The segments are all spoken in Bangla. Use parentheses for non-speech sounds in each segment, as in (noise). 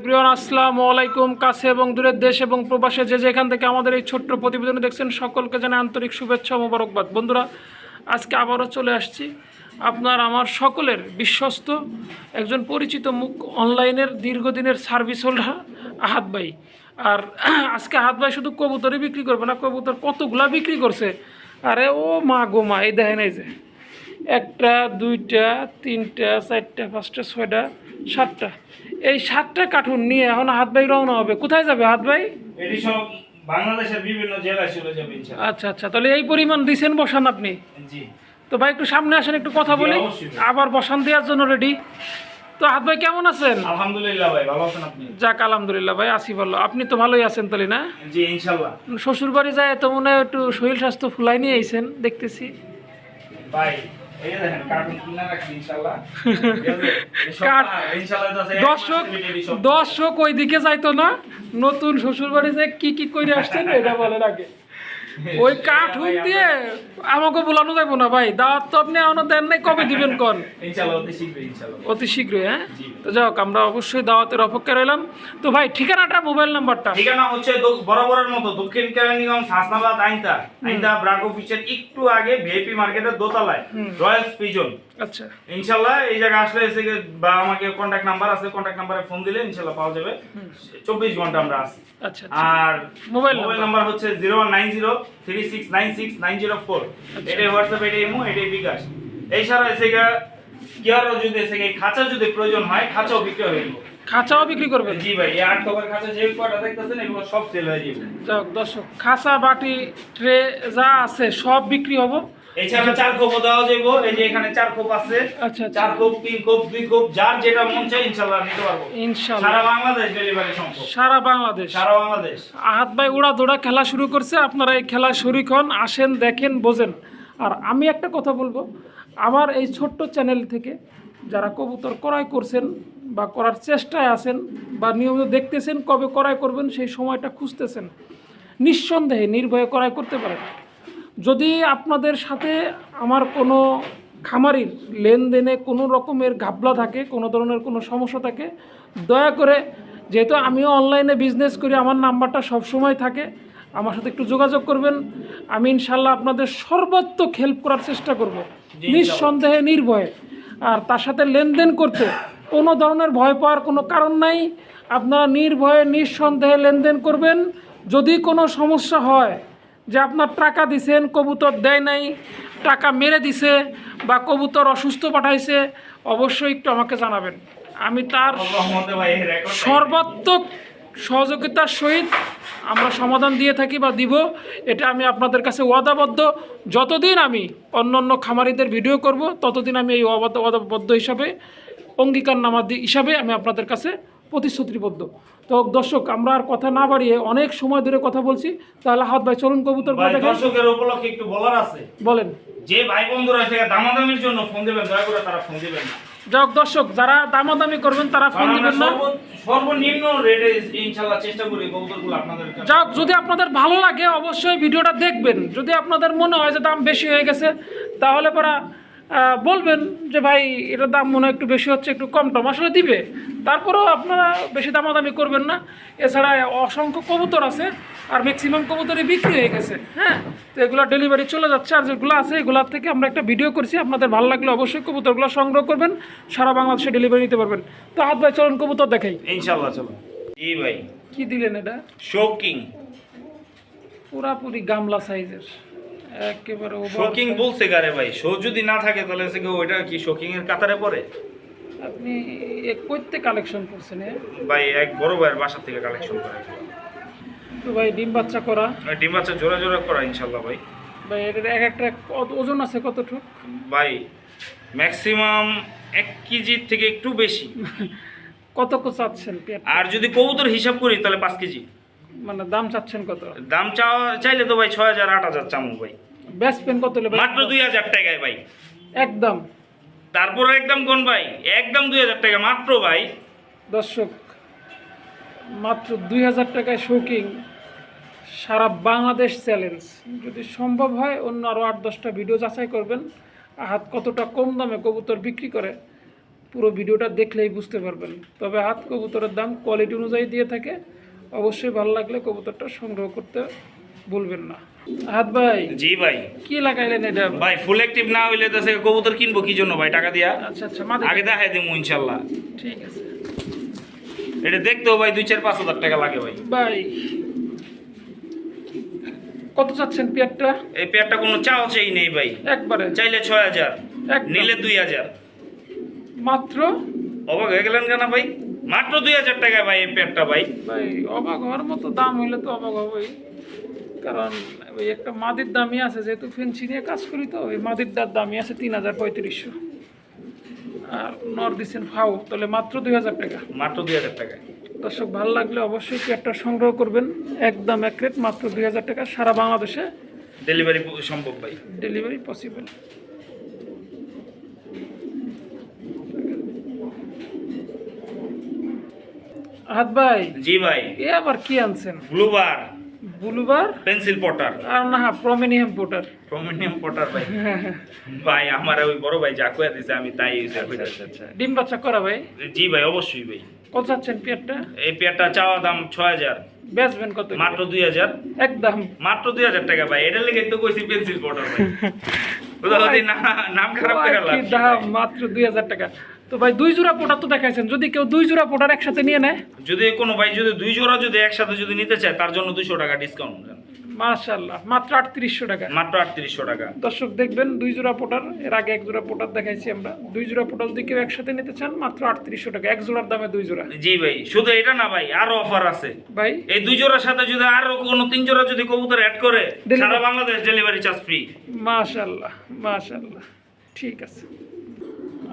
এভরিওয়ান, আসসালামু আলাইকুম। কাছে এবং দূরের দেশ এবং প্রবাসে যে যেখান থেকে আমাদের এই ছোট্ট প্রতিবেদন দেখছেন, সকলকে জানাই আন্তরিক শুভেচ্ছা মোবারকবাদ। বন্ধুরা, আজকে আবারও চলে আসছি আপনার, আমার সকলের বিশ্বস্ত একজন পরিচিত মুখ অনলাইনের দীর্ঘদিনের সার্ভিস হোল্ডার আহাত ভাই। আর (clears throat) আজকে আহাত ভাই শুধু কবুতরই বিক্রি করবে না, কবুতর কতগুলা বিক্রি করছে? আরে ও মা গো মা, এই দেখেন এই যে। একটা, দুইটা, তিনটা, চারটা, পাঁচটা, ছয়টা, সাতটা। এই সাতটা কার্টুন নিয়ে এখন হাত ভাই রওনা হবে। কোথায় যাবে হাত ভাই? এটি সব বাংলাদেশের বিভিন্ন জেলায় চলে যাবে আচ্ছা আচ্ছা তাহলে এই পরিমাণ দিছেন বসান আপনি? জি। তো ভাই একটু সামনে আসেন একটু কথা বলি। আবার বসান দেওয়ার জন্য রেডি তো হাত ভাই কেমন আছেন? আলহামদুলিল্লাহ ভাই ভালো আছেন আপনি? যাক আলহামদুলিল্লাহ ভাই আসি বলল আপনি তো ভালোই আছেন তাহলে না? জি ইনশাল্লাহ শ্বশুর বাড়ি যায় তো মনে হয় একটু শরীর স্বাস্থ্য ফুলাই নিয়ে আইছেন দেখতেছি। ভাই (laughs) দর্শক ওই দিকে যাইতো না নতুন শ্বশুর বাড়ি যে কি কি করে আসছেন এটা বলেন আগে। (laughs) ওই কার্টুন দিয়ে আমাকে বলানো যাব না ভাই। দাওয়াত তো আপনি এখনও দেন নাই কবে দিবেন কন? অতি শীঘ্রই হ্যাঁ। তো যাক আমরা অবশ্যই দাওয়াতের অপেক্ষা রইলাম। তো ভাই ঠিকানাটা মোবাইল নাম্বারটা? ঠিকানা হচ্ছে বরাবরের মতো দক্ষিণ কেরানীগঞ্জ হাসনাবাদ আইন্দা আইন্দা ব্রাক অফিসের একটু আগে ভিআইপি মার্কেটের দোতলায়। Royal pigeon. আচ্ছা। ইনশাল্লাহ এই জায়গায় আসলে এসে বা আমাকে কন্ট্যাক্ট নাম্বার আছে কন্ট্যাক্ট নাম্বারে ফোন দিলে ইনশাল্লাহ পাওয়া যাবে। চব্বিশ ঘণ্টা আমরা আছি। আচ্ছা আচ্ছা। আর মোবাইল মোবাইল নাম্বার। হচ্ছে zero nine zero three six nine six nine zero four এটাই হোয়াটসঅ্যাপ এটাই ইমো এটাই বিকাশ। এই ছাড়া এসে যদি এসে খাঁচা যদি প্রয়োজন হয় খাঁচাও বিক্রি হয়ে খাঁচাও বিক্রি করবেন? জি ভাই এই আট কভার খাঁচা যে কয়টা দেখতেছেন এগুলো সব সেল হয়ে যাবে। যাক দর্শক খাঁচা বাটি ট্রে যা আছে সব বিক্রি হব। এছাড়া চার খোপ দেওয়া যাব এই যে এখানে চার খোপ আছে। আচ্ছা আচ্ছা। চার খোপ তিন খোপ দুই খোপ যার যেটা মন চাই নিতে পারব। সারা বাংলাদেশ ডেলিভারি সম্ভব। সারা বাংলাদেশ। সারা বাংলাদেশ। আহাত ভাই উড়া দৌড়া খেলা শুরু করছে। আপনারা এই খেলা শরিক হন আসেন দেখেন বোঝেন। আর আমি একটা কথা বলব আমার এই ছোট্ট চ্যানেল থেকে যারা কবুতর ক্রয় করছেন বা করার চেষ্টায় আছেন বা নিয়মিত দেখতেছেন কবে ক্রয় করবেন সেই সময়টা খুঁজতেছেন। নিঃসন্দেহে নির্ভয়ে ক্রয় করতে পারেন। যদি আপনাদের সাথে আমার কোনো খামারির লেনদেনে কোনো রকমের ঘাবলা থাকে কোনো ধরনের কোনো সমস্যা থাকে দয়া করে যেহেতু আমিও অনলাইনে বিজনেস করি আমার নাম্বারটা সবসময় থাকে আমার সাথে একটু যোগাযোগ করবেন। আমি ইনশাল্লাহ আপনাদের সর্বাত্মক হেল্প করার চেষ্টা করব। নিঃসন্দেহে নির্ভয়ে। আর তার সাথে লেনদেন করতে কোনো ধরনের ভয় পাওয়ার কোনো কারণ নাই। আপনারা নির্ভয়ে নিঃসন্দেহে লেনদেন করবেন। যদি কোনো সমস্যা হয় যে আপনার টাকা দিছেন কবুতর দেয় নাই টাকা মেরে দিছে বা কবুতর অসুস্থ পাঠাইছে অবশ্যই একটু আমাকে জানাবেন। আমি তার সর্বাত্মক সহযোগিতার সহিত আমরা সমাধান দিয়ে থাকি বা দিব এটা আমি আপনাদের কাছে ওয়াদাবদ্ধ। যতদিন আমি অন্য অন্য খামারিদের ভিডিও করব ততদিন আমি এই ওয়াদা ওয়াদাবদ্ধ হিসাবে অঙ্গীকারনামা দি- হিসাবে আমি আপনাদের কাছে প্রতিশ্রুতিবদ্ধ। তো দর্শক আমরা আর কথা না বাড়িয়ে অনেক সময় ধরে কথা বলছি। তাহলে হাত ভাই চলুন কবুতর দর্শকের উপলক্ষে একটু বলার আছে। বলেন। যে ভাই বন্ধুরা থেকে দামাদামির জন্য ফোন দিবেন দয়া করে তারা ফোন দিবেন না। যাক দর্শক যারা দামাদামি করবেন তারা ফোন দিবেন না। সর্বনিম্ন রেটে ইনশাল্লাহ চেষ্টা করি কবুতরগুলো আপনাদের যাক যদি আপনাদের ভালো লাগে অবশ্যই ভিডিওটা দেখবেন। যদি আপনাদের মনে হয় যে দাম বেশি হয়ে গেছে তাহলে পরা বলবেন যে ভাই এটার দাম মনে হয় একটু বেশি হচ্ছে একটু কম টম। আসলে দিবে। তারপরেও আপনারা বেশি দামাদামি করবেন না। এছাড়া অসংখ্য কবুতর আছে আর ম্যাক্সিমাম কবুতরই বিক্রি হয়ে গেছে হ্যাঁ? তো এগুলো ডেলিভারি চলে যাচ্ছে আর যেগুলো আছে এগুলোর থেকে আমরা একটা ভিডিও করছি। আপনাদের ভালো লাগলে অবশ্যই কবুতরগুলো সংগ্রহ করবেন। সারা বাংলাদেশে ডেলিভারি নিতে পারবেন। তো হাত ভাই চলুন কবুতর দেখাই। ইনশাল্লাহ চলো জি ভাই। কি দিলেন এটা? শোকিং পুরাপুরি গামলা সাইজের একেবারে শোকিং বলছে গারে ভাই। শো যদি না থাকে তাহলে কি ওইটা কি শোকিং এর কাতারে পড়ে? আপনি কইতে কালেকশন করছেন ভাই এক বড় ভাইয়ের বাসা থেকে কালেকশন করে তো ভাই ডিম বাচ্চা করা? ডিম বাচ্চা জোড়া জোড়া করা ইনশাল্লাহ ভাই। ভাই এটার এক একটা কত- ওজন আছে কতটুক? ভাই ম্যাক্সিমাম এক কেজির থেকে একটু বেশি। কত কত চাচ্ছেন আর যদি কবুতর হিসাব করি তাহলে পাঁচ কেজি। মানে দাম চাচ্ছেন কত? দাম চাওয়া চাইলে তো ভাই ছয় হাজার আট হাজার চামু ভাই। ব্যাস পেন কত হলে? মাত্র দুই হাজার টাকায় ভাই। একদম। তারপর একদম কোন ভাই? একদম দুই হাজার টাকা মাত্র ভাই। দর্শক মাত্র দুই হাজার টাকায় শৌকিং সারা বাংলাদেশ চ্যালেঞ্জ। যদি সম্ভব হয় অন্য আরও আট দশটা ভিডিও যাচাই করবেন। হাত কতটা কম দামে কবুতর বিক্রি করে পুরো ভিডিওটা দেখলেই বুঝতে পারবেন। তবে হাত কবুতরের দাম কোয়ালিটি অনুযায়ী দিয়ে থাকে। অবশ্যই ভালো লাগলে কবুতরটা সংগ্রহ করতে ভুলবেন না। হাত ভাই জি ভাই। কি লাগাইলেন এটা? ভাই ফুল অ্যাক্টিভ না হইলে তো সে কবুতর কিনবো কি জন্য ভাই টাকা দিয়া? আচ্ছা আচ্ছা আগে দেখাই দিমু ইনশাল্লাহ। ঠিক আছে। এটা দেখতেও ভাই দুই চার পাঁচ হাজার টাকা লাগে ভাই। ভাই কত চাচ্ছেন পেয়ারটা? এই পেয়ারটা কোনো চাও চাই নেই ভাই। একবারে। চাইলে ছয় হাজার। নিলে দুই হাজার। মাত্র? অবাক হয়ে গেলেন কেন ভাই? মাত্র দুই হাজার টাকা ভাই এই পেয়ারটা ভাই। ভাই অবাক হওয়ার মতো দাম হইলে তো অবাক হবই। কারণ ওই একটা মাদির দামই আছে যেহেতু ফেন্সি নিয়ে কাজ করি তো ওই মাদির দার দামই আছে তিন হাজার পঁয়ত্রিশশো। আর নর দিচ্ছেন ফাও তাহলে মাত্র দুই হাজার টাকা। মাত্র দুই হাজার টাকা দর্শক ভালো লাগলে অবশ্যই পেয়ারটা সংগ্রহ করবেন। একদম এক রেট মাত্র দুই হাজার টাকা সারা বাংলাদেশে ডেলিভারি সম্ভব ভাই। ডেলিভারি পসিবল হাত ভাই। জি ভাই। এ আবার কি আনছেন? ব্লুবার। বুলুবার? Pencil Potter. আর না প্রমিনিয়াম পোটার। প্রমিনিয়াম পটার ভাই। ভাই আমার ওই বড় ভাই যা কয়ে দিছে আমি তাই ইউজ করি আচ্ছা ডিম বাচ্চা করা ভাই? জি ভাই অবশ্যই ভাই। কত চাচ্ছেন পেয়ারটা? এই পেয়ারটা চাওয়া দাম ছয় হাজার। বেচবেন কত? মাত্র দুই হাজার। একদম মাত্র দুই হাজার টাকা ভাই। এটা লেগে তো কইছি পেন্সিল পটার ভাই। (laughs) পারছি না নাম খারাপ করে কি দাম? মাত্র দুই হাজার টাকা। তো ভাই দুই জোড়া পোটার তো দেখাইছেন যদি কেউ দুই জোড়া পোটার একসাথে নিয়ে নেয়? যদি কোনো ভাই যদি দুই জোড়া যদি একসাথে যদি নিতে চায় তার জন্য দুশো টাকা ডিসকাউন্ট মাশাল্লাহ মাত্র আটত্রিশশো টাকা। মাত্র আটত্রিশশো টাকা। দর্শক দেখবেন দুই জোড়া পোটার এর আগে এক জোড়া পোটার দেখাইছি আমরা। দুই জোড়া পোটার যদি কেউ একসাথে নিতে চান মাত্র আটত্রিশশো টাকা। এক জোড়ার দামে দুই জোড়া। জি ভাই শুধু এটা না ভাই আরও অফার আছে। ভাই? এই দুই জোড়ার সাথে যদি আরও কোনো তিন জোড়া যদি কবুতর অ্যাড করে সারা বাংলাদেশ ডেলিভারি চার্জ ফ্রি মাশাল্লাহ মাশাল্লাহ ঠিক আছে।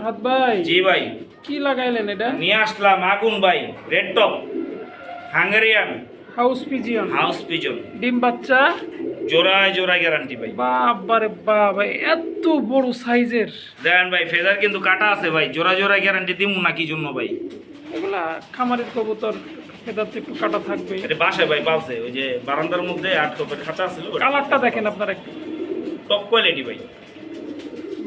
হাত ভাই। জি ভাই। কি লাগাইলেন এটা? নিয়ে আসলাম আগুন ভাই red top Hungarian. House pigeon house pigeon ডিম বাচ্চা? জোড়ায় জোড়ায় গ্যারান্টি ভাই। বাবারে বাবা এত বড় সাইজের। দেখেন ভাই ফেদার কিন্তু কাটা আছে ভাই জোড়া জোড়ায় গ্যারান্টি দিমু না কি জন্য ভাই? এগুলা খামারের কবুতর এটাতে একটু কাটা থাকবে। এটা বাসায় ভাই পালছে ওই যে বারান্দার মধ্যে আট টপের খাঁচা ছিল কালারটা দেখেন আপনার একটু। টপ কোয়ালিটি ভাই।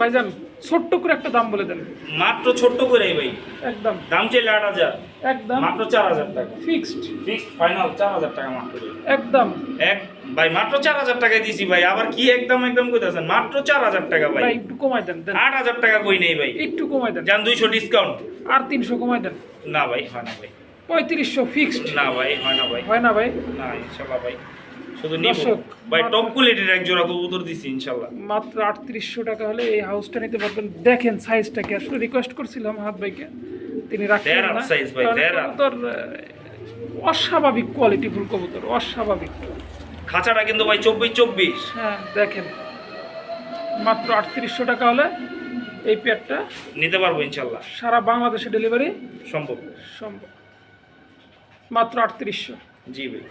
ভাইজান ছোট্ট করে একটা দাম বলে দেন। মাত্র ছোট্ট করে ভাই। একদম। দাম চাইলে আট হাজার। একদম। মাত্র চার হাজার টাকা। ফিক্সড। ফিক্সড ফাইনাল চার হাজার টাকা মাত্র। একদম। এক ভাই মাত্র চার হাজার টাকায় দিছি ভাই। আবার কি একদম একদম কইতাছেন? মাত্র চার হাজার টাকা ভাই। একটু কমাই দেন দেন। আট হাজার টাকা কই নেই ভাই। একটু কমাই দেন। যান দুইশো ডিসকাউন্ট আর তিনশো কমাই দেন। না ভাই হয় না ভাই। পঁয়ত্রিশশো ফিক্সড না ভাই হয় না ভাই। হয় না ভাই? না ইনশাল্লাহ ভাই। শুধু নিব। ভাই টপ কোয়ালিটির এক জোড়া কবুতর দিছি ইনশাল্লাহ মাত্র আটত্রিশশো টাকা হলে এই হাউসটা নিতে পারবেন। দেখেন সাইজটাকে আসলে রিকোয়েস্ট করছিলাম হাত ভাইকে। তিনি are না। size ভাই, কবুতর অস্বাভাবিক কোয়ালিটি ফুল কবুতর অস্বাভাবিক। খাঁচাটা কিন্তু ভাই চব্বিশ চব্বিশ। হ্যাঁ দেখেন। মাত্র আটত্রিশশো টাকা হলে এই পেয়ারটা নিতে পারব ইনশাল্লাহ সারা বাংলাদেশে ডেলিভারি সম্ভব। সম্ভব। মাত্র আটত্রিশশো। জি ভাই।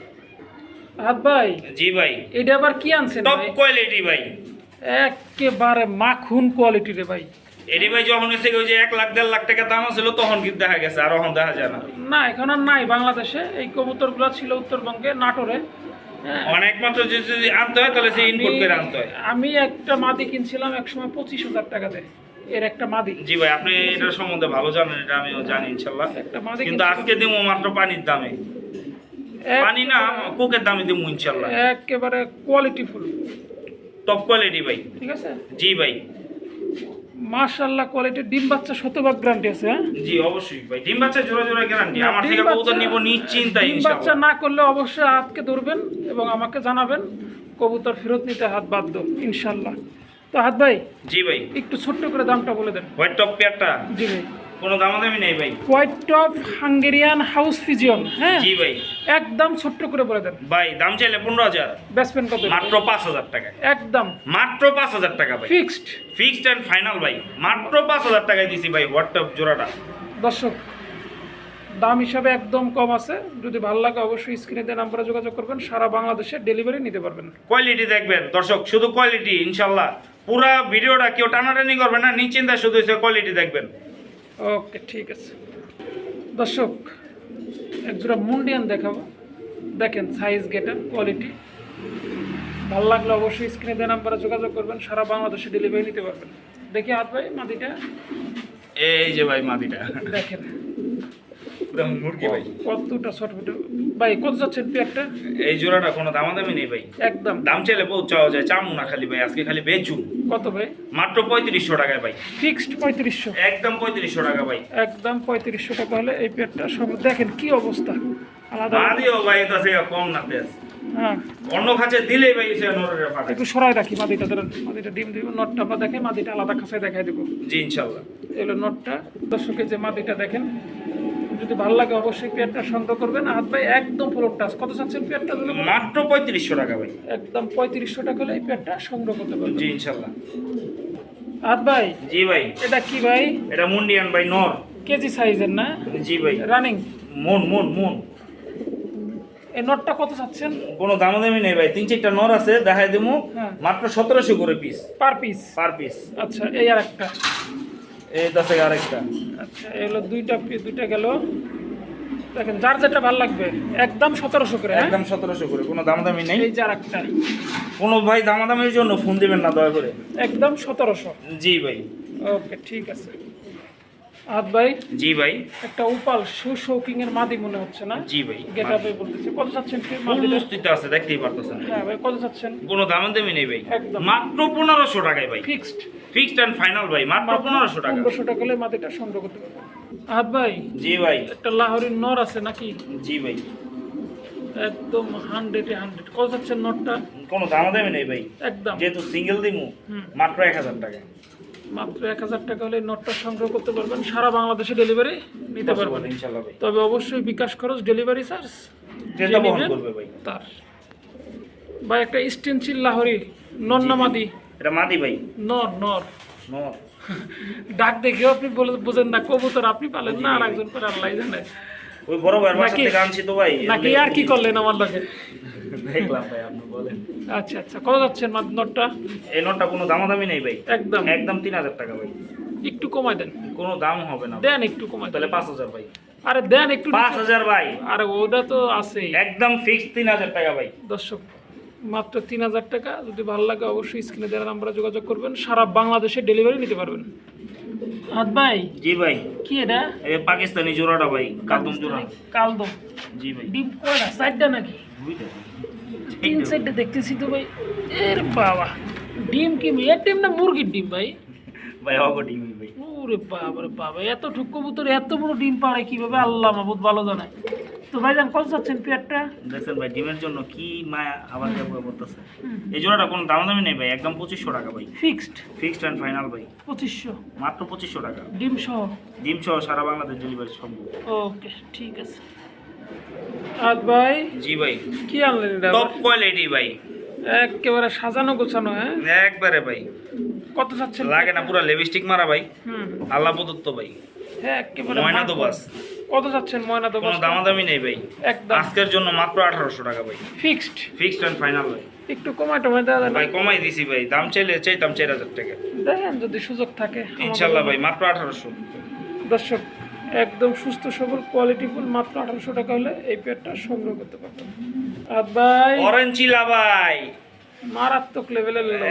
হাত ভাই। জি ভাই। এটা আবার কি আনছেন টপ কোয়ালিটি ভাই। একেবারে মাখুন কোয়ালিটি রে ভাই। এটি ভাই যখন ওই যে এক লাখ দেড় লাখ টাকা দাম ছিল তখন কিন্তু দেখা গেছে আর এখন দেখা যায় না। না এখন আর নাই বাংলাদেশে। এই কবুতরগুলো ছিল উত্তরবঙ্গে নাটোরে। হ্যাঁ, অনেক মাত্র যদি যদি আনতে হয় তাহলে সে ইনপুট করে আনতে হয়। আমি একটা মাদি কিনছিলাম এক সময় পঁচিশ হাজার টাকাতে এর একটা মাদি। জি ভাই আপনি এটার সম্বন্ধে ভালো জানেন এটা আমিও জানি ইনশাল্লাহ। একটা মাদি কিন্তু আজকে দিব মাত্র পানির দামে। পানি না কোকের দামে দিব ইনশাল্লাহ একেবারে কোয়ালিটি ফুল টপ কোয়ালিটি ভাই। ঠিক আছে? জি ভাই। মাশাল্লাহ কোয়ালিটির ডিম বাচ্চা শতভাগ গ্যারান্টি আছে হ্যাঁ? জি অবশ্যই ভাই। ডিম বাচ্চা জোড়া জোড়া গ্যারান্টি আমার থেকে কবুতর নিব ডিম বাচ্চা না করলে অবশ্যই হাতকে ধরবেন এবং আমাকে জানাবেন কবুতর ফেরত নিতে হাত বাধ্য ইনশাল্লাহ তো হাত ভাই জি ভাই। একটু ছোট্ট করে দামটা বলে দেন। হোয়াইট টপ পেয়ারটা জি ভাই। কোনো দামাদামি নেই ভাই। White top Hungarian house pigeon হ্যাঁ? জি ভাই। একদম ছোট্ট করে বলে দেন। ভাই দাম চাইলে পনেরো হাজার। ব্যাটসম্যান কত? মাত্র পাঁচ হাজার টাকা একদম। মাত্র পাঁচ হাজার টাকা ভাই। ফিক্সড ফিক্সড অ্যান্ড ফাইনাল ভাই। মাত্র পাঁচ হাজার টাকায় দিছি ভাই হোয়াটসঅ্যাপ জোড়াটা। দর্শক দাম হিসাবে একদম কম আছে। যদি ভালো লাগে অবশ্যই স্ক্রিনে দিয়ে নাম্বারে যোগাযোগ করবেন। সারা বাংলাদেশে ডেলিভারি নিতে পারবেন। কোয়ালিটি দেখবেন। দর্শক শুধু কোয়ালিটি ইনশাল্লাহ। পুরা ভিডিওটা কেউ টানাটানি করবে না নিশ্চিন্তা শুধু কোয়ালিটি দেখবেন। ওকে ঠিক আছে। দর্শক একজোড়া মুন্ডিয়ান দেখাবো। দেখেন সাইজ গেটা কোয়ালিটি ভালো লাগলে অবশ্যই স্ক্রিনে দেওয়া নাম্বারে যোগাযোগ করবেন সারা বাংলাদেশে ডেলিভারি নিতে পারবেন। দেখি হাত ভাই মাদিটা। এই যে ভাই মাদিটা। দেখেন। মুরগি ভাই। কতটা ভাই কত পেয়ারটা এই জোড়াটা কোনো দামাদামি নেই ভাই। একদম। দাম চাইলে বহুত চাওয়া যায় চামু না খালি ভাই আজকে খালি বেচু কত ভাই? মাত্র পঁয়ত্রিশশো টাকায় ভাই। ফিক্সড পঁয়ত্রিশশো। একদম পঁয়ত্রিশশো টাকা ভাই। একদম পঁয়ত্রিশশো টাকা হলে এই পেয়ারটা সব দেখেন কি অবস্থা। আলাদা মাদিও ভাই থেকে কম না হ্যাঁ। অন্য খাঁচে দিলেই ভাই সে নরের একটু সরাই রাখি মাদিটা ধরেন মাদিটা ডিম দিব নটটা আমরা দেখাই মাদিটা আলাদা খাঁচায় দেখাই দেবো। জি ইনশাল্লাহ। এগুলো নটটা দর্শকের যে মাদিটা দেখেন যদি ভালো লাগে অবশ্যই পেয়ারটা সংগ্রহ করবেন। হাত ভাই একদম টাচ কত চাচ্ছেন পেয়ারটা? দিলে মাত্র পঁয়ত্রিশশো টাকা ভাই। একদম পঁয়ত্রিশশো টাকা হলে এই পেয়ারটা সংগ্রহ করতে পারবেন। জি ইনশাল্লাহ। হাত ভাই জি ভাই। এটা কি ভাই? এটা মুন্ডিয়ান ভাই নর। কেজি সাইজের না? জি ভাই। রানিং মন মন মন। এই নটটা কত চাচ্ছেন? কোনো দামাদামি নেই ভাই। তিন চারটা নর আছে দেখাই দেবো হ্যাঁ। মাত্র সতেরোশো করে piece per piece per piece আচ্ছা এই আর একটা এই দশ থেকে আরেকটা। আচ্ছা দুইটা দুইটা গেল। দেখেন যার যেটা ভালো লাগবে একদম সতেরোশো করে হ্যাঁ? একদম সতেরোশো করে কোনো দামাদামি নেই। এই যে একটা কোনো ভাই দামাদামির জন্য ফোন দিবেন না দয়া করে। একদম সতেরোশো। জি ভাই। ওকে ঠিক আছে। হাত ভাই জি ভাই। একটা উপাল শু শৌকিং এর মাদি মনে হচ্ছে না? জি ভাই বলতেছে। কত চাচ্ছেন কি আছে দেখতেই পারতেছেন হ্যাঁ ভাই কত চাচ্ছেন কোনো দামাদামি নেই ভাই। একদম। মাত্র পনেরোশো টাকায় ভাই। ফিক্সড ফিক্সড অ্যান্ড ফাইনাল ভাই মাত্র পনেরোশো টাকা। পনেরোশো টাকা হলে মাদিটা সংগ্রহ করতে পারবেন হাত ভাই জি ভাই। একটা লাহোরির নর আছে নাকি? জি ভাই। একদম হান্ড্রেডে হান্ড্রেড কত চাচ্ছেন নটটা কোনো দামাদামি নেই ভাই। একদম। যেহেতু সিঙ্গেল দিমু মাত্র এক হাজার টাকা। মাত্র এক হাজার টাকা হলে নটটা সংগ্রহ করতে পারবেন। সারা বাংলাদেশে ডেলিভারি নিতে পারবেন। তবে অবশ্যই বিকাশ খরচ ডেলিভারি চার্জ ভাই। তার। বা একটা স্টেনসিল লাহরি নর নামাদি এটা মাদি ভাই। নর নর। নর। ডাক দেখেও আপনি বোঝেন না কবুতর আপনি পালেন না আর একজন করে আল্লাহ জানে। ওই বড় বাসা নাকি- থেকে আনছি তো ভাই নাকি আর কি করলেন আমার লগে? দেখলাম ভাই আপনি বলেন। আচ্ছা আচ্ছা কত যাচ্ছেন নটটা? এই নোটটা কোনো দামাদামি নেই ভাই। একদম। একদম তিন হাজার টাকা ভাই। একটু কমাই দেন। কোনো দাম হবে না দেন একটু কমাই তাহলে পাঁচ হাজার ভাই। আরে দেন একটু পাঁচ হাজার ভাই। আরে ওটা তো আছেই। একদম ফিক্স তিন হাজার টাকা ভাই। দর্শক মাত্র তিন হাজার টাকা। যদি ভালো লাগে অবশ্যই স্ক্রিনে দেওয়ার নাম্বারে যোগাযোগ করবেন। সারা বাংলাদেশে ডেলিভারি নিতে পারবেন। হাত ভাই? জি ভাই। কি এটা? এই পাকিস্তানি জোড়াটা ভাই কালদম জোড়া। কালদম জি ভাই। ডিম কয়টা? সাইডটা নাকি? তিন দেখতেছি তো ভাই। এর বাবা। ডিম কি এর ডিম না মুরগির ডিম ভাই? ভাই ভাই। ওরে বাবা রে বাবা এত ঠুক কবুতর এত বড় ডিম পাড়ে কীভাবে আল্লাহ মাহবুদ ভালো জানায় তো ভাইজান কত পেয়ারটা? দেখছেন ভাই ডিমের জন্য কি মায়া আবার করতেছে? এই জোড়াটা কোনো দামাদামি নেই ভাই একদম পঁচিশশো টাকা ভাই। ফিক্সড ফিক্সড অ্যান্ড ফাইনাল ভাই। পঁচিশশো। মাত্র পঁচিশশো টাকা। ডিম সহ? ডিম সহ সারা বাংলাদেশ ডেলিভারি সম্ভব। ওকে ঠিক আছে। আর ভাই জি ভাই। কি আনলেন এটা টপ কোয়ালিটি ভাই। একেবারে সাজানো গোছানো হ্যাঁ? একবারে ভাই। কত চাচ্ছেন? লাগে না পুরো লিপস্টিক মারা ভাই। হুম। আল্লাহ প্রদত্ত ভাই। হ্যাঁ একেবারে ময়না মাখন। তো বাস কত চাচ্ছেন ময়না তো কোনো দামাদামি নেই ভাই। একদম। আজকের জন্য মাত্র আঠারোশো টাকা ভাই। ফিক্সড? ফিক্সড অ্যান্ড ফাইনাল ভাই। একটু কমাই টমাই দেওয়া ভাই কমাই দিছি ভাই। দাম চাইলে চাইতাম চার হাজার টাকা। দেখেন যদি সুযোগ থাকে। ইনশাল্লাহ ভাই মাত্র আঠারোশো। দর্শক একদম সুস্থ সবল কোয়ালিটিফুল মাত্র আঠারোশো টাকা হলে এই পেয়ারটা সংগ্রহ করতে পারবেন। আর ভাই অরেঞ্জ চিলা ভাই। মারাত্মক লেভেলের লোক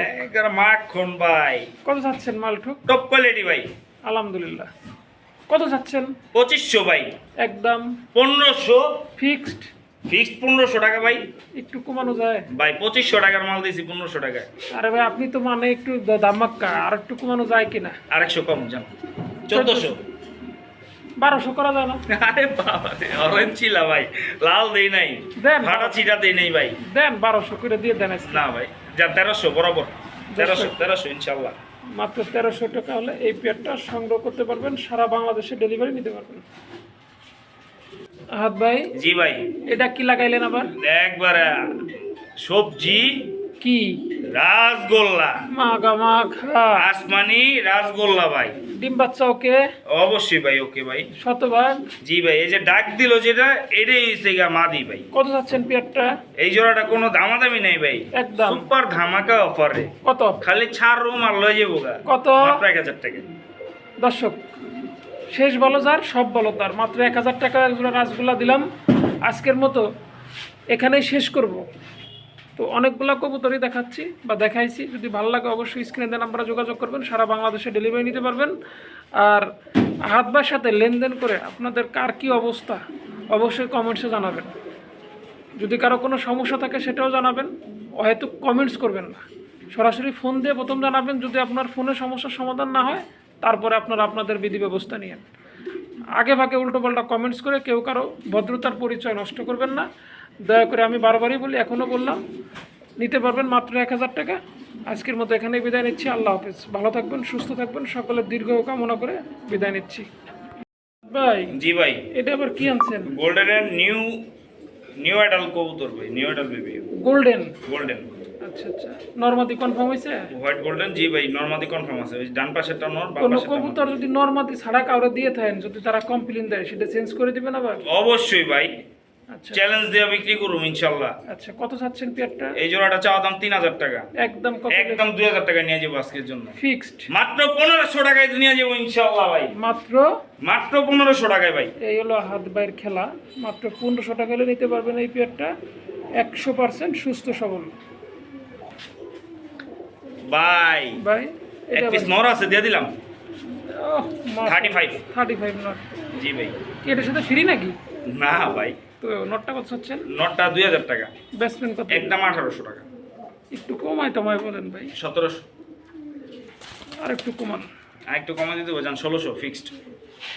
মাখন ভাই। কত চাচ্ছেন মালঠুক টপ কোয়ালিটি ভাই। আলহামদুলিল্লাহ। কত চাচ্ছেন পঁচিশশো ভাই। একদম। পনেরোশো। ফিক্সড। ফিক্সড পনেরোশো টাকা ভাই। একটু কমানো যায়। ভাই পঁচিশশো টাকার মাল দিয়েছি পনেরোশো টাকায়। আরে ভাই আপনি তো মানে একটু দামাক্কা আর একটু কমানো যায় কিনা? আরেকশো কম যান চোদ্দশো। বারোশো করা যায় না? আরে বাবা অরেঞ্জ চিলা ভাই লাল দেই নাই দেন। ফাটা চিটা দেই নাই ভাই। দেন বারোশো করে দিয়ে দেন না ভাই যান তেরোশো বরাবর। তেরোশো তেরোশো ইনশাল্লাহ। মাত্র তেরোশো টাকা হলে এই পেয়ারটা সংগ্রহ করতে পারবেন সারা বাংলাদেশে ডেলিভারি নিতে পারবেন। হাত ভাই জি ভাই। এটা কি লাগাইলেন আবার? একবারে সবজি কি? রাসগোল্লা। মাগা মাখা। আসমানি রাসগোল্লা ভাই। ডিম বাচ্চা ওকে? অবশ্যই ভাই ওকে ভাই। শতভাগ? জি ভাই এই যে ডাক দিল যেটা এটাই হচ্ছে গা মাদি ভাই। কত চাচ্ছেন পেয়ারটা? এই জোড়াটা কোনো দামাদামি নেই ভাই। একদম। সুপার ধামাকা অফারে কত? খালি ছাড় রুম আর লয়ে যাব গা। কত? মাত্র এক হাজার টাকা। দর্শক শেষ বলো যার সব বলো তার। মাত্র এক হাজার টাকা রাসগোল্লা দিলাম। আজকের মতো এখানেই শেষ করব। তো অনেকগুলো কবুতরই দেখাচ্ছি বা দেখাইছি। যদি ভালো লাগে অবশ্যই স্ক্রিনে দেন আপনারা যোগাযোগ করবেন, সারা বাংলাদেশে ডেলিভারি নিতে পারবেন। আর হাত হাতবার সাথে লেনদেন করে আপনাদের কার কী অবস্থা, অবশ্যই কমেন্টসে জানাবেন। যদি কারও কোনো সমস্যা থাকে সেটাও জানাবেন, হয়তো কমেন্টস করবেন না। সরাসরি ফোন দিয়ে প্রথম জানাবেন, যদি আপনার ফোনে সমস্যার সমাধান না হয়, তারপরে আপনারা আপনাদের বিধি ব্যবস্থা নিয়েন। আগে ভাগে উল্টোপাল্টা কমেন্টস করে কেউ কারও ভদ্রতার পরিচয় নষ্ট করবেন না। দয়া করে আমি বারবারই বলি এখনও বললাম নিতে পারবেন মাত্র এক হাজার টাকা। আজকের মতো এখানেই বিদায় নিচ্ছি আল্লাহ হাফেজ। ভালো থাকবেন সুস্থ থাকবেন সকলের দীর্ঘ কামনা করে বিদায় নিচ্ছি। ভাই জি ভাই। এটা আবার কি আনছেন? গোল্ডেনের নিউ নিউ অ্যাডাল কবুতর ভাই new adult baby golden golden আচ্ছা আচ্ছা। নর্মাদি কনফার্ম হয়েছে? হোয়াইট গোল্ডেন জি ভাই নর্মাদি কনফার্ম আছে। ওই ডান পাশেরটা নর বাম পাশেরটা কবুতর যদি নর্মাদি ছাড়া কাউরে দিয়ে থাকেন যদি তারা কমপ্লেন দেয় সেটা চেঞ্জ করে দিবেন আবার? অবশ্যই ভাই। চ্যালেঞ্জ দেওয়া বিক্রি করুম ইনশাল্লাহ। আচ্ছা কত চাচ্ছেন পেয়ারটা? এই জোড়াটা চাওয়া দাম তিন হাজার টাকা। একদম কত একদম দুই হাজার টাকা নিয়ে যাব আজকের জন্য। ফিক্সড? মাত্র পনেরোশো টাকায় নিয়ে যাব ইনশাল্লাহ ভাই। মাত্র? মাত্র পনেরোশো টাকায় ভাই। এই হলো হাত বাইর খেলা। মাত্র পনেরোশো টাকা নিতে পারবেন এই পেয়ারটা। একশো পার্সেন্ট সুস্থ সবল। ভাই ভাই এক পিস নর আছে দিয়ে দিলাম। থার্টি ফাইভ থার্টি ফাইভ নট জি ভাই। এটার সাথে ফ্রি নাকি? না ভাই। তো নটটা কত চাচ্ছেন নটটা দুই হাজার টাকা। ব্যাটসম্যান কত? একদম আঠারোশো টাকা। একটু কমায় টমায় বলেন ভাই। সতেরোশো। আর একটু কমান। আর একটু কমা দিতে বোঝান ষোলোশো ফিক্সড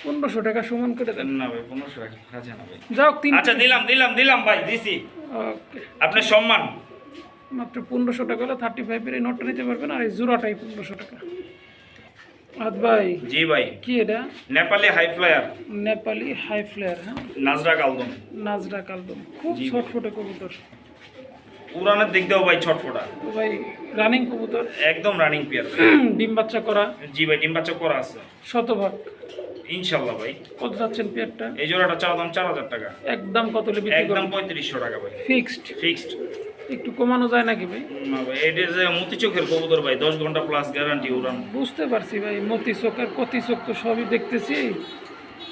পনেরোশো টাকা সমান করে দেন। না ভাই পনেরোশো টাকা না ভাই। যাও তিন আচ্ছা দিলাম দিলাম দিলাম ভাই দিছি। ওকে। আপনার সম্মান। মাত্র পনেরোশো টাকা হলে থার্টি ফাইভের এই নোটটা নিতে পারবেন আর এই জোড়াটাই পনেরোশো টাকা। ভাই। জি ভাই। কি এটা? Nepali high flyer. Nepali high flyer হ্যাঁ? নাজরা কালদম নাজরা কালদম খুব ছটফটে কবুতর। উড়ানের দিক দিয়েও ভাই ছটফটা। ভাই রানিং কবুতর? একদম রানিং পেয়ার (clears throat) ডিম বাচ্চা করা? জি ভাই ডিম বাচ্চা করা আছে। শতভাগ। ইনশাল্লাহ ভাই। কত যাচ্ছেন পেয়ারটা? এই জোড়াটা চাওয়া দাম চার হাজার টাকা। একদম কত একদম পঁয়ত্রিশশো টাকা ভাই। ফিক্সড ফিক্সড একটু কমানো যায় নাকি ভাই? না ভাই এটা যে মতি চোখের কবুতর ভাই দশ ঘণ্টা প্লাস গ্যারান্টি উড়ান বুঝতে পারছি ভাই মতি চোখ আর কতি চোখ তো সবই দেখতেছি।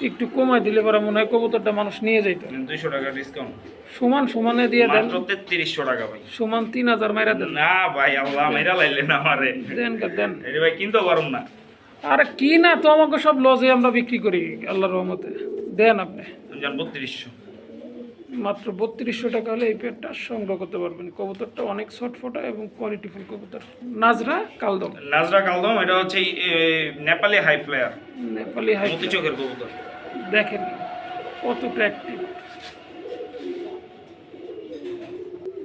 একটু কমায় দিলে পরে মনে হয় কবুতরটা মানুষ নিয়ে যাইতো। দুইশো টাকা ডিসকাউন্ট সমান সমানে দিয়ে দেন। তেত্রিশশো টাকা ভাই। সমান তিন হাজার মাইরা দেন। না ভাই আল্লাহ মেরা লাইলেন আমারে। দেন দেন। এটা ভাই কিনতে পারুন না। আর কি না তো আমাকে সব লজে আমরা বিক্রি করি আল্লাহর রহমতে। দেন আপনি। বত্রিশশো মাত্র বত্রিশশো টাকা হলে এই পেটটা সংগ্রহ করতে পারবেন। কবুতরটা অনেক শর্টফোটা এবং কোয়ালিটিফুল কবুতর। নাজরা কালদম। নাজরা কালদম এটা হচ্ছে Nepali high flyer Nepali high চোখের কবুতর। দেখেন কতটা অ্যাক্টিভ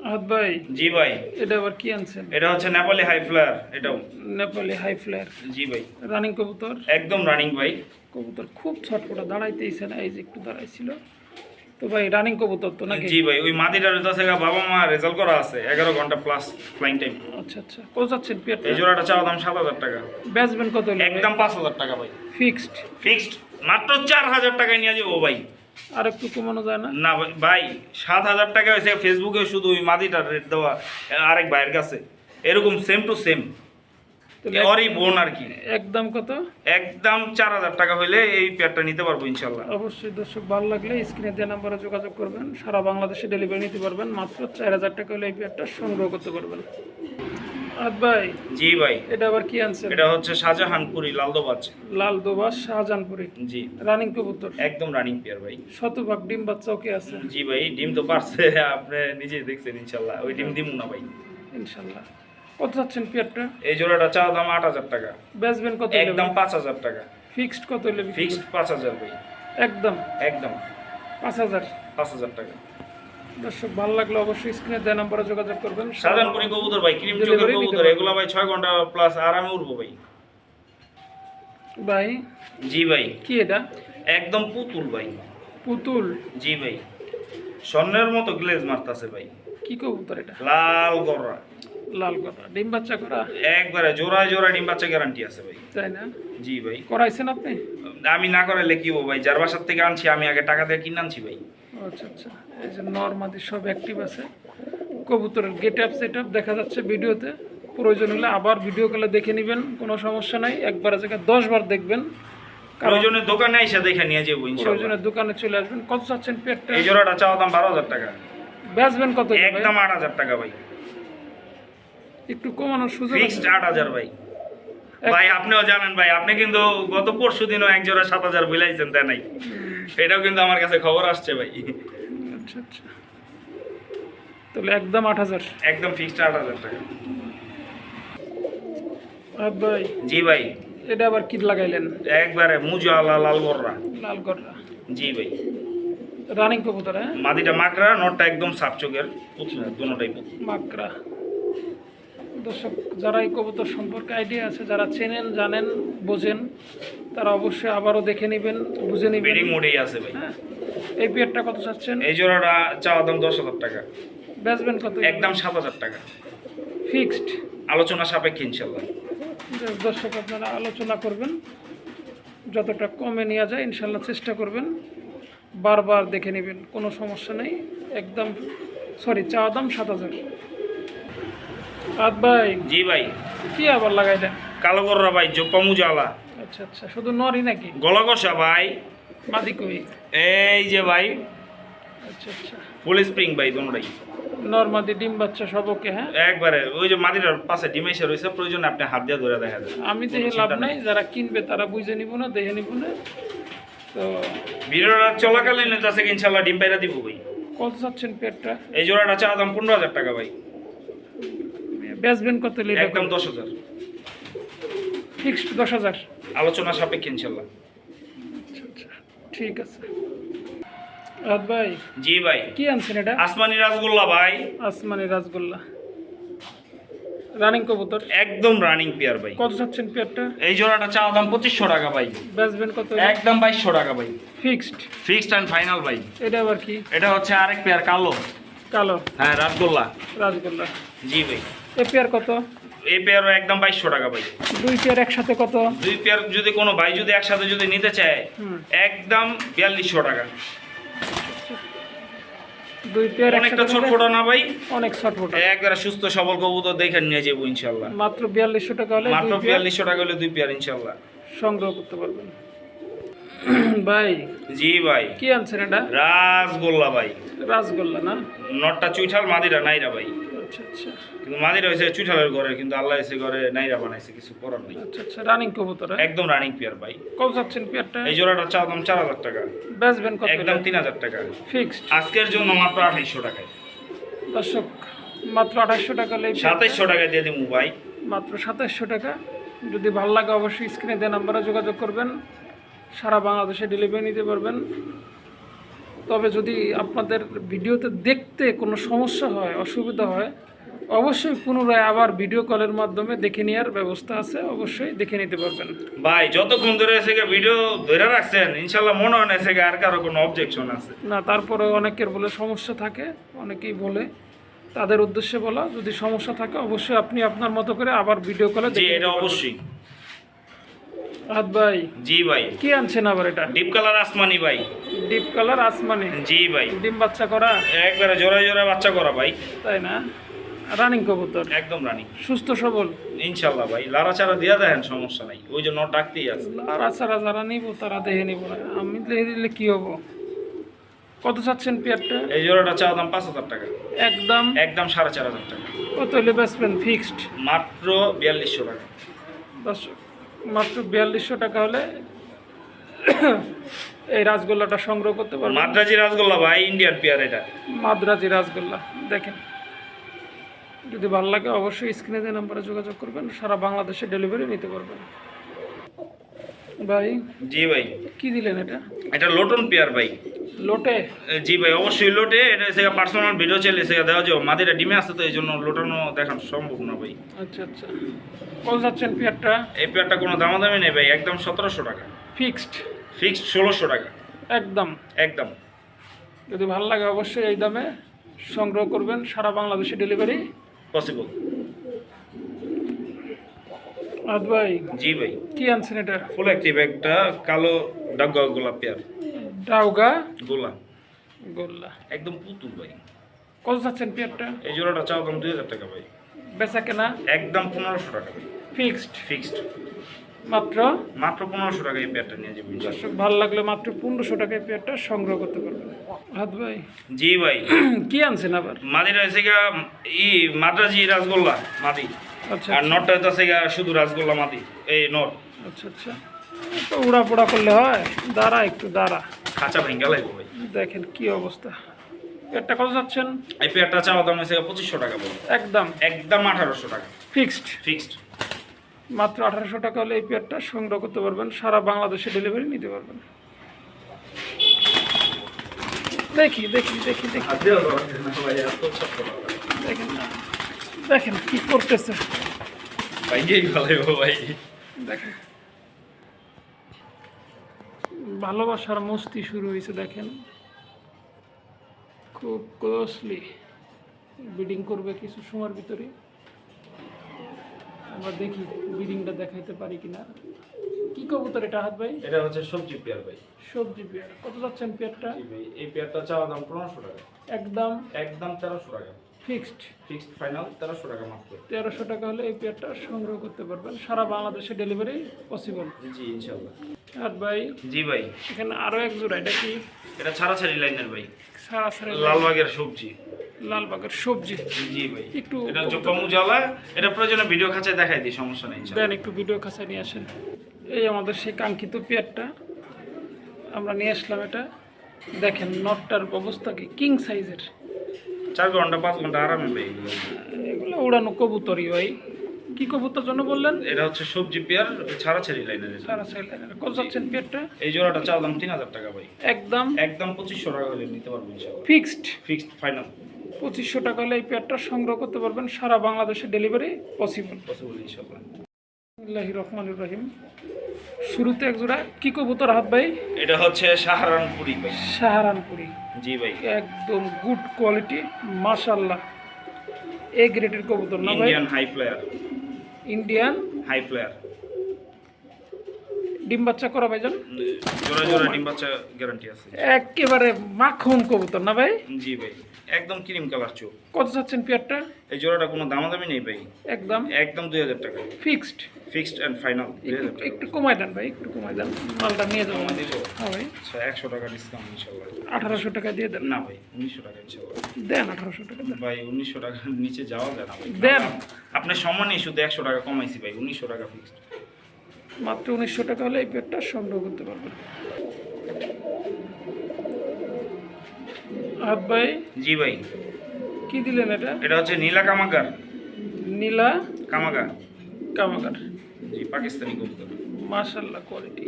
হাত ভাই জি ভাই। এটা আবার কি আনছেন? এটা হচ্ছে নেপালি হাই ফ্লায়ার এটাও। নেপালি হাই ফ্লেয়ার জি ভাই। রানিং কবুতর। একদম রানিং ভাই। কবুতর খুব ছটফটা দাঁড়াইতেইছে না এই যে একটু দাঁড়াইছিল। তো ভাই রানিং কবুতর তো নাকি? জি ভাই ওই মাদিটার বাবা মা রেজাল্ট করা আছে এগারো ঘণ্টা প্লাস ফ্লাইং টাইম আচ্ছা আচ্ছা কত যাচ্ছেন পেয়ারটা এই জোড়াটা চাওয়া দাম সাত হাজার টাকা। ব্যাচবেন কত একদম পাঁচ হাজার টাকা ভাই। ফিক্সড ফিক্সড মাত্র চার হাজার টাকায় নিয়ে যাব ভাই। আর একটু কমানো যায় না? না ভাই- টাকা হয়েছে ফেসবুকে শুধু ওই মাদিটার রেট দেওয়া আরেক ভাইয়ের কাছে। এরকম সেম টু সেম ওরই বোন আর কি। একদম কত? একদম চার হাজার টাকা হইলে এই পেয়ারটা নিতে পারব ইনশাল্লাহ। অবশ্যই দর্শক ভালো লাগলে স্ক্রিনে দেওয়া নাম্বারে যোগাযোগ করবেন। সারা বাংলাদেশে ডেলিভারি নিতে পারবেন। মাত্র চার হাজার টাকা হলে এই পেয়ারটা সংগ্রহ করতে পারবেন। ভাই জি ভাই। এটা আবার কি আনছেন? এটা হচ্ছে শাহজাহানপুরি লাল শাহজাহানপুরি। জি। রানিং কবুতর। একদম রানিং পেয়ার ভাই। শতভাগ ডিম বাচ্চা ওকে আছে? জি ভাই ডিম তো পারছে। আপনি নিজেই দেখছেন ইনশাল্লাহ। ওই ডিম দিমু না ভাই। ইনশাল্লাহ। কত যাচ্ছেন পেয়ারটা এই জোড়াটা চাওয়া দাম আট হাজার টাকা। বেচবেন কত একদম পাঁচ হাজার টাকা। ফিক্সড কত হলে ফিক্সড পাঁচ হাজার ভাই। একদম? একদম। পাঁচ হাজার? পাঁচ হাজার টাকা। দর্শক ভালো লাগলে অবশ্যই স্ক্রিনে দেওয়া নাম্বারে যোগাযোগ করবেন। শাহজাহানপুরি কবুতর ভাই ক্রিম চোখের কবুতর এগুলো ভাই ছয় ঘণ্টা প্লাস আরামে উঠবো ভাই। ভাই? জি ভাই। কি এটা? একদম পুতুল ভাই। পুতুল? জি ভাই। স্বর্ণের মতো গ্লেজ মারতাছে ভাই। কি কবুতর এটা? লাল গররা। লাল করা ডিম বাচ্চা করা? একবারে জোড়ায় জোড়া ডিম বাচ্চা গ্যারান্টি আছে ভাই। তাই না? জি ভাই। করাইছেন আপনি? আমি না করাইলে কি হব ভাই? যার বাসার থেকে আনছি আমি আগে টাকা দিয়ে কিনে আনছি ভাই। আচ্ছা আচ্ছা। এই যে নর্মাদি সব অ্যাক্টিভ আছে। কবুতরের গেট আপ সেট আপ দেখা যাচ্ছে ভিডিওতে। প্রয়োজন হলে আবার ভিডিও কলে দেখে নেবেন কোনো সমস্যা নাই। একবার জায়গায় দশ বার দেখবেন। প্রয়োজনে দোকানে এসে দেখে নিয়ে যাব প্রয়োজনে দোকানে চলে আসবেন। কত চাচ্ছেন পেটটা? এই জোড়াটা চাওয়া দাম বারো হাজার টাকা। বেচবেন কত? একদম আট হাজার টাকা ভাই। একটু কমানোর সুযোগ ফিক্সড আট হাজার ভাই। ভাই আপনিও জানেন ভাই আপনি কিন্তু গত পরশু দিনও এক জোড়া সাত হাজার বিলাইছেন তাই নাই? এটাও কিন্তু আমার কাছে খবর আসছে ভাই। আচ্ছা আচ্ছা। তাহলে একদম আট হাজার। একদম ফিক্সড আট হাজার টাকা। আর ভাই জি ভাই। এটা আবার কি লাগাইলেন? একবারে মুজো লাল গররা লাল গররা জি ভাই। রানিং কবুতর হ্যাঁ? মাদিটা মাকড়া নটটা একদম সাপ চোখের দুটাই। মাকড়া। দর্শক যারা এই কবুতর সম্পর্কে আইডিয়া আছে যারা চেনেন জানেন বোঝেন তারা অবশ্যই আবারও দেখে নেবেন বুঝে নেবেন। মোডেই আছে ভাই। হ্যাঁ এই পেয়ারটা কত চাচ্ছেন? এই জোড়াটা চাওয়া দাম দশ হাজার টাকা। বেচবেন কত? একদম সাত হাজার টাকা। ফিক্সড আলোচনা সাপেক্ষে ইনশাল্লাহ। দর্শক আপনারা আলোচনা করবেন। যতটা কমে নেওয়া যায় ইনশাল্লাহ চেষ্টা করবেন। বারবার দেখে নেবেন কোনো সমস্যা নেই। একদম সরি চাওয়া দাম সাত হাজার। আদ ভাই। জি ভাই। কি আবার লাগাই দেন কালো গররা ভাই জোপ্পা মুজো আলা আচ্ছা আচ্ছা। শুধু নরই নাকি? গলা কষা ভাই। মাদি কই? এই যে ভাই। আচ্ছা আচ্ছা। ফুল স্প্রিং ভাই দোনোটাই নর মাদি ডিম বাচ্চা সব ওকে হ্যাঁ? একবারে। ওই যে মাদিটার পাশে ডিমেশে রয়েছে প্রয়োজন আপনি হাত দিয়ে ধরে দেখা যায় আমি দেখে লাভ নাই। যারা কিনবে তারা বুঝে নিব না দেখে নিব না। তো ভিডিওটা চলাকালীন আছে ইনশাল্লাহ ডিম পাইরা দিব ভাই। কত চাচ্ছেন পেটটা? এই জোড়াটা চা দাম পনেরো হাজার টাকা ভাই। বেচবেন কত একদম দশ হাজার। ফিক্সড দশ হাজার। আলোচনা সাপেক্ষে ইনশাল্লাহ। আচ্ছা ঠিক আছে। রাত ভাই জি ভাই। কি আনছেন এটা? আসমানি রাসগোল্লা ভাই। আসমানি রাসগোল্লা। রানিং কবুতর? একদম রানিং পেয়ার ভাই। কত চাচ্ছেন পেয়ারটা? এই জোড়াটা চা দাম পঁচিশশো টাকা ভাই। বেচবেন কত একদম বাইশশো টাকা ভাই। ফিক্সড? ফিক্সড অ্যান্ড ফাইনাল ভাই। এটা আবার কি? এটা হচ্ছে আরেক পেয়ার কালো। কালো। হ্যাঁ রাসগোল্লা। রাসগোল্লা। জি ভাই। এ পেয়ার কত? এই পেয়ারও একদম বাইশশো টাকা ভাই। দুই পেয়ার একসাথে কত? দুই পেয়ার যদি কোনো ভাই যদি একসাথে যদি নিতে চায় একদম বিয়াল্লিশশো টাকা। দুই পেয়ার অনেকটা না ভাই? অনেক শর্ট ফোটা একবারে সুস্থ সবল কবুতর দেখে নিয়ে যাব ইনশাল্লাহ মাত্র বিয়াল্লিশশো টাকা হলে মাত্র বিয়াল্লিশশো টাকা হলে দুই পেয়ার ইনশাল্লাহ সংগ্রহ করতে পারবেন। ভাই জি ভাই। কি আনছেন এটা? রাসগোল্লা ভাই। রাসগোল্লা না? নটটা চুইঠাল মাদিরা নাইরা ভাই। আচ্ছা আচ্ছা। কিন্তু মাদিরা হয়েছে চুইঠালের ঘরে কিন্তু আল্লাহ এসে ঘরে নাইরা বানাইছে কিছু করার নেই। আচ্ছা আচ্ছা রানিং কবুতর হ্যাঁ? একদম রানিং পেয়ার ভাই। কত চাচ্ছেন পেয়ারটা? এই জোড়াটা চা দাম চার হাজার টাকা। বেচবেন কত একদম তিন হাজার টাকা। ফিক্সড আজকের জন্য মাত্র আঠাইশশো টাকায়। দর্শক মাত্র আঠাশশো টাকা এই সাতাইশশো টাকায় দিয়ে দিবো ভাই। মাত্র সাতাশশো টাকা। যদি ভালো লাগে অবশ্যই স্ক্রিনে দেওয়া নাম্বারে যোগাযোগ করবেন। সারা বাংলাদেশে ডেলিভারি নিতে পারবেন। তবে যদি আপনাদের ভিডিওতে দেখতে কোনো সমস্যা হয় অসুবিধা হয় অবশ্যই পুনরায় আবার ভিডিও কলের মাধ্যমে দেখে নেওয়ার ব্যবস্থা আছে অবশ্যই দেখে নিতে পারবেন। ভাই যতক্ষণ ধরে এসে ভিডিও ধরে রাখছেন ইনশাল্লাহ মনে হয় না এসে আর কারও কোনো অবজেকশন আছে। না তারপরে অনেকের বলে সমস্যা থাকে অনেকেই বলে। তাদের উদ্দেশ্যে বলা যদি সমস্যা থাকে অবশ্যই আপনি আপনার মতো করে আবার ভিডিও কলে এটা অবশ্যই। হাত ভাই। জি ভাই। কি আনছেন আবার এটা? ডিপ কালার আসমানি ভাই। ডিপ কালার আসমানি? জি ভাই। ডিম বাচ্চা করা? একবারে জোড়ায় জোড়ায় বাচ্চা করা ভাই। তাই না? রানিং কবুতর। একদম রানি। সুস্থ সবল? ইনশাল্লাহ ভাই। লাড়া চারা দিয়ে দেন সমস্যা নাই। ওই জন্য ডাকতেই আছে। লারা ছাড়া যারা নিব তারা দেখে নিব আমি দেখে দিলে কি হব? কত চাচ্ছেন পেয়ারটা? এই জোড়াটা চা দাম পাঁচ হাজার টাকা। একদম? একদম সাড়ে চার হাজার টাকা। কত হলে বেচবেন? ফিক্সড? মাত্র বিয়াল্লিশশো টাকা। দশ মাত্র বিয়াল্লিশশো টাকা হলে এই রাসগোল্লাটা সংগ্রহ করতে পারবেন মাদ্রাজি রাসগোল্লা ভাই ইন্ডিয়ান পেয়ার এটা। মাদ্রাজি রাসগোল্লা দেখেন। যদি ভালো লাগে অবশ্যই স্ক্রিনে যে নাম্বারে যোগাযোগ করবেন সারা বাংলাদেশে ডেলিভারি নিতে পারবেন। ভাই জি ভাই। কি দিলেন এটা? এটা লোটন পেয়ার ভাই। লোটে? জি ভাই অবশ্যই লোটে। এটা সে পার্সোনাল ভিডিও চলে সে দেওয়া যাবে। মাদিরা ডিমে আসতে তো এই জন্য লোটানো দেখানো সম্ভব না ভাই। আচ্ছা আচ্ছা। কত যাচ্ছেন পেয়ারটা? এই পেয়ারটা কোনো দামাদামি নেই ভাই একদম সতেরোশো টাকা। ফিক্সড ফিক্সড ষোলোশো টাকা। একদম? একদম। যদি ভালো লাগে অবশ্যই এই দামে সংগ্রহ করবেন সারা বাংলাদেশে ডেলিভারি। পসিবল আদ ভাই জি ভাই। কি আনছেন এটা? ফুল অ্যাক্টিভ একটা কালো ডাগ্গা গোলাপ পেয়ার। ডাউগা গোলা গোল্লা। একদম পুতুল ভাই। কত যাচ্ছেন পেয়ারটা? এই জোড়াটা চাও দাম দুই হাজার টাকা ভাই। বেচা কেনা? একদম পনেরোশো টাকা ভাই। ফিক্সড? ফিক্সড। মাত্র? মাত্র পনেরোশো টাকা এই পেয়ারটা নিয়ে যাব ইনশাল্লাহ। দর্শক ভালো লাগলে মাত্র পনেরোশো টাকায় পেয়ারটা সংগ্রহ করতে পারবেন। হাত ভাই। জি ভাই। (clears throat) কি আনছেন আবার? মাদিরা এসে গা ই মাদ্রাজি রাসগোল্লা মাদি। আচ্ছা আর নটটা হইতাছে গিয়া শুধু রাসগোল্লা মাদি। এই নট। আচ্ছা আচ্ছা। তো উড়া পোড়া করলে হয়। দাঁড়া একটু দাঁড়া। খাঁচা ভেঙ্গা লাগবে ভাই। দেখেন কি অবস্থা। একটা কত যাচ্ছেন এই পেয়ারটা চাওয়া দাম হয়েছে পঁচিশশো টাকা বলে একদম। একদম আঠারোশো টাকা। ফিক্সড ফিক্সড মাত্র আঠারোশো টাকা হলে এই পেয়ারটা সংগ্রহ করতে পারবেন সারা বাংলাদেশে ডেলিভারি নিতে পারবেন। দেখি দেখি দেখি দেখি। দেখেন না। দেখেন কি করতেছে। ভাই। দেখেন। ভালোবাসার মস্তি শুরু হয়েছে দেখেন। খুব ক্লোজলি বিডিং করবে কিছু সময়ের ভিতরে। আমরা দেখি বিডিংটা দেখাইতে পারি কিনা। কি কবুতর এটা হাত ভাই? এটা হচ্ছে সবজি পেয়ার ভাই। সবজি পেয়ার। কত যাচ্ছেন পেয়ারটা? এই পেয়ারটা চাওয়া দাম পনেরোশো টাকা। একদম। একদম তেরোশো টাকা। ফিক্সড। ফিক্সড ফাইনাল তেরোশো টাকা মাত্র। তেরোশো টাকা হলে এই পেয়ারটা সংগ্রহ করতে পারবেন। সারা বাংলাদেশে ডেলিভারি পসিবল। জি ইনশাল্লাহ আর ভাই জি ভাই। এখানে আরও এক জোড়া এটা কি? এটা ছাড়াছাড়ি লাইনের ভাই। সারা লালবাগের সবজি। লালবাগের সবজি। জি ভাই। একটু এটা এটা প্রয়োজনে ভিডিও খাঁচায় দেখাই দিই সমস্যা নেই। দেন একটু ভিডিও নিয়ে আসেন। এই আমাদের সেই কাঙ্ক্ষিত পেয়ারটা। আমরা নিয়ে আসলাম এটা। দেখেন নটটার অবস্থা কি? কিং সাইজের চার ঘণ্টা পাঁচ ঘণ্টা আরামে ভাই এগুলো। উড়ানো কবুতরই ভাই। কি কবুতর জন্য বললেন? এটা হচ্ছে সবজি পেয়ার ছাড়াছাড়ি লাইনের এটা। সারা সাইড কত যাচ্ছেন পেয়ারটা? এই জোড়াটা চাওয়া দাম তিন হাজার টাকা ভাই। একদম? একদম পঁচিশশো টাকা হলে নিতে পারব ইনশাল্লাহ ফিক্সড? Fixed final. পঁচিশশো টাকা হলে এই পেয়ারটা সংগ্রহ করতে পারবেন সারা বাংলাদেশে ডেলিভারি পসিবল। পসিবল ইনশাল্লাহ রহমান রহিম। শুরুতে এক জোড়া। কি কবুতর হাত ভাই? এটা হচ্ছে সাহারানপুরি ভাই। সাহারানপুরি। জি ভাই। একদম গুড কোয়ালিটি মাশাল্লাহ এ গ্রেডের কবুতর না ভাই? Indian high flyer Indian high flyer ডিম বাচ্চা করা ভাইজান জোড়া জোড়া ডিম বাচ্চা গ্যারান্টি আছে। একেবারে মাখন কবুতর না ভাই? জি ভাই। একদম ক্রিম কালার চোখ। কত চাচ্ছেন পেয়ারটা? এই জোড়াটা কোনো দামাদামি নেই ভাই। একদম? একদম দুই হাজার টাকা। ফিক্সড? ফিক্সড অ্যান্ড ফাইনাল টাকা। একটু কমাই দেন ভাই একটু কমাই দেন। মালটা নিয়ে যাব। দিব? হ্যাঁ ভাই। আচ্ছা একশো টাকা ডিসকাউন্ট ইনশাল্লাহ আঠারোশো টাকা দিয়ে দেন। না ভাই উনিশশো টাকা ইনশাল্লাহ দেন আঠারোশো টাকা ভাই উনিশশো টাকার নিচে যাওয়া যায় না ভাই। দেন। আপনার সম্মানই শুধু একশো টাকা কমাইছি ভাই উনিশশো টাকা ফিক্সড মাত্র উনিশশো টাকা হলে এই পেয়ারটা সংগ্রহ করতে পারবেন। হাত ভাই? জি ভাই। কি দিলেন এটা? এটা হচ্ছে নীলা কামাগার। নীলা কামাগা কামাকার জি পাকিস্তানি কবুতর। মাশাল্লাহ কোয়ালিটি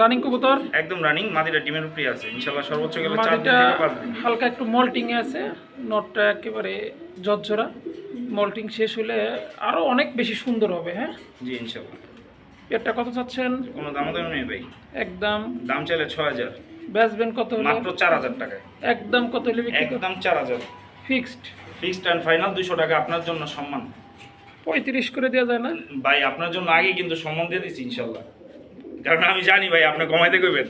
রানিং কবুতর? একদম রানিং মাদিরা ডিমের উপরে আছে। ইনশাল্লাহ সর্বোচ্চ গেলে চার দিন থেকে হালকা একটু মল্টিং এ আছে নটটা একেবারে ঝরঝরা। মল্টিং শেষ হলে আরও অনেক বেশি সুন্দর হবে হ্যাঁ? জি ইনশাল্লাহ এটা কত চাচ্ছেন? কোনো দামাদামি নেই ভাই। একদম। দাম চাইলে ছয় হাজার। বেচবেন কত হলে? মাত্র চার হাজার টাকায়। একদম কত হলে বিক্রি একদম চার হাজার। ফিক্সড। ফিক্সড অ্যান্ড ফাইনাল দুশো টাকা আপনার জন্য সম্মান। পঁয়ত্রিশ করে দেওয়া যায় না? ভাই আপনার জন্য আগে কিন্তু সম্মান দিয়ে দিচ্ছি ইনশাল্লাহ। কারণ আমি জানি ভাই আপনি কমাইতে কইবেন।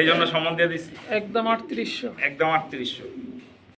এই জন্য সম্মান দিয়ে দিচ্ছি একদম আটত্রিশশো। একদম আটত্রিশশো।